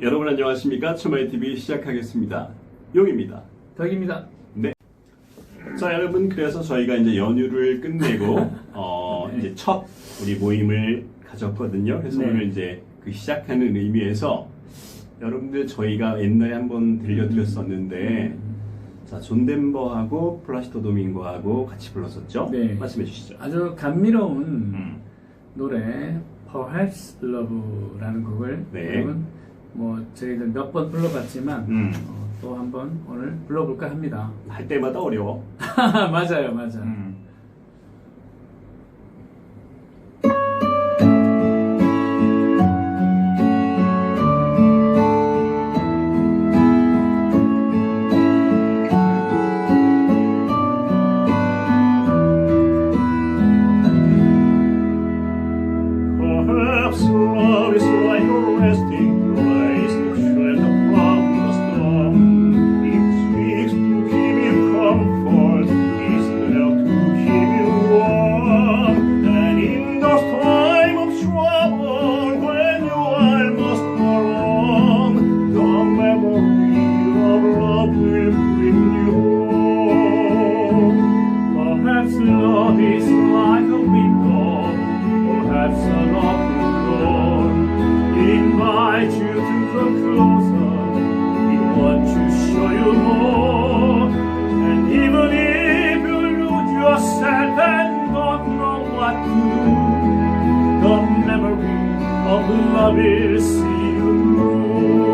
여러분 안녕하십니까? 처마이 TV 시작하겠습니다. 용입니다. 덕입니다. 자, 여러분 그래서 저희가 이제 연휴를 끝내고 어, 네. 이제 첫 우리 모임을 가졌거든요. 그래서 네. 오늘 이제 그 시작하는 의미에서 여러분들 저희가 옛날에 한번 들려드렸었는데 자, 존덴버하고 플라시토 도밍고하고 같이 불렀었죠? 네. 말씀해 주시죠. 아주 감미로운 음. 노래 Perhaps Love라는 곡을 네. 여러분 뭐 저희들 몇 번 불러봤지만 음. 어, 또 한번 오늘 불러볼까 합니다. 할 때마다 어려워. 맞아요, 맞아요. 음. The memory of love is you.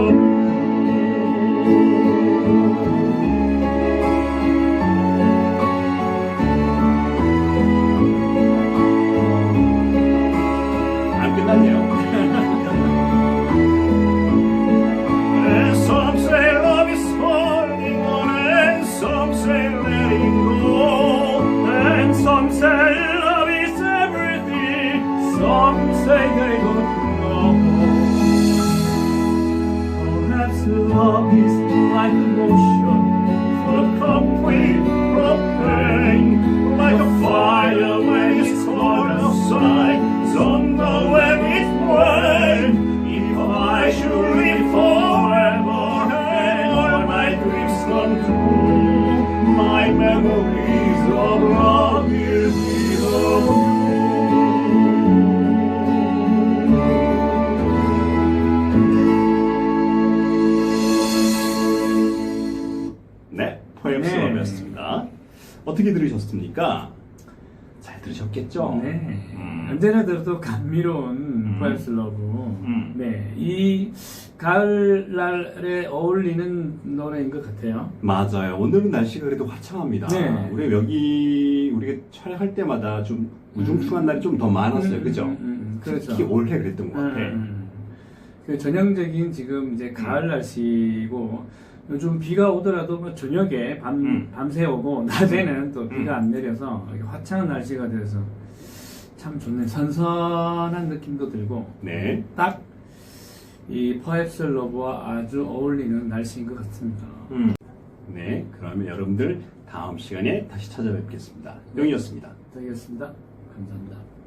memories of love will 어떻게 들으셨습니까? 잘 들으셨겠죠? 네. 음. 언제나 들어도 감미로운 음. Love. 음. 네. 이 가을날에 어울리는 노래인 것 같아요. 맞아요. 오늘은 날씨가 그래도 화창합니다. 네. 우리 여기 우리가 촬영할 때마다 좀 우중충한 날이 좀 더 많았어요. 음, 그죠? 음, 음, 음. 그렇죠. 특히 올해 그랬던 것 같아. 음, 음. 그 전형적인 지금 이제 가을 날씨고 요즘 비가 오더라도 뭐 저녁에 밤, 음. 밤새 오고 낮에는 또 음. 비가 안 내려서 이렇게 화창한 날씨가 돼서 참 좋네. 선선한 느낌도 들고 네. 딱이 퍼헥스 러브와 아주 어울리는 날씨인 것 같습니다. 음. 네. 그러면 여러분들 다음 시간에 다시 찾아뵙겠습니다. 용이었습니다. 되겠습니다. 감사합니다.